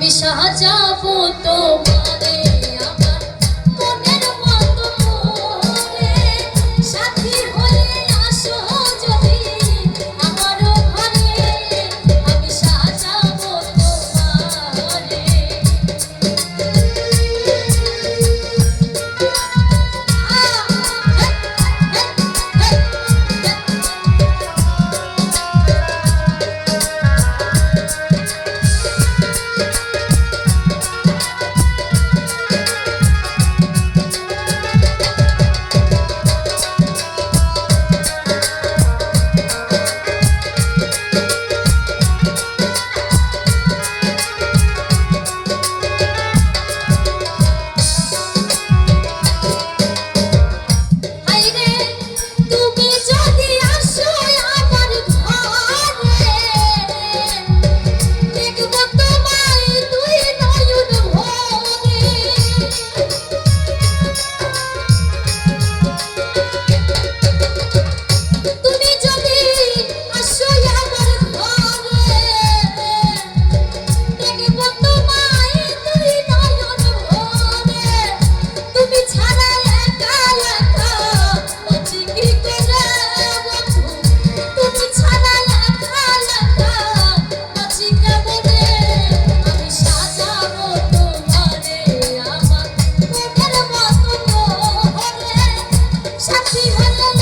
আমি সাজাবো তোমারে। সাথী হলে